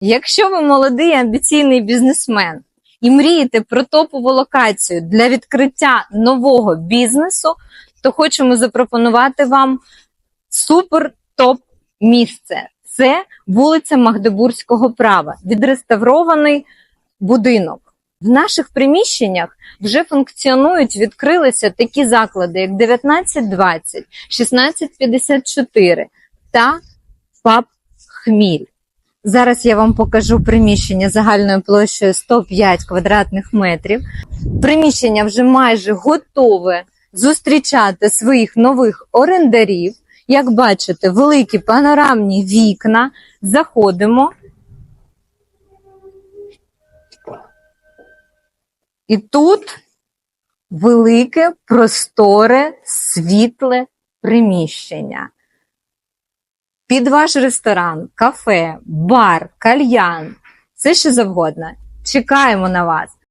Якщо ви молодий амбіційний бізнесмен і мрієте про топову локацію для відкриття нового бізнесу, то хочемо запропонувати вам супер топ місце. Це вулиця Магдебурзького права, відреставрований будинок. В наших приміщеннях вже функціонують, відкрилися такі заклади, як 1920, 1654 та ПАП Хміль. Зараз я вам покажу приміщення загальною площею 105 квадратних метрів. Приміщення вже майже готове зустрічати своїх нових орендарів. Як бачите, великі панорамні вікна. Заходимо. І тут велике, просторе, світле приміщення. Під ваш ресторан, кафе, бар, кальян, все що завгодно. Чекаємо на вас.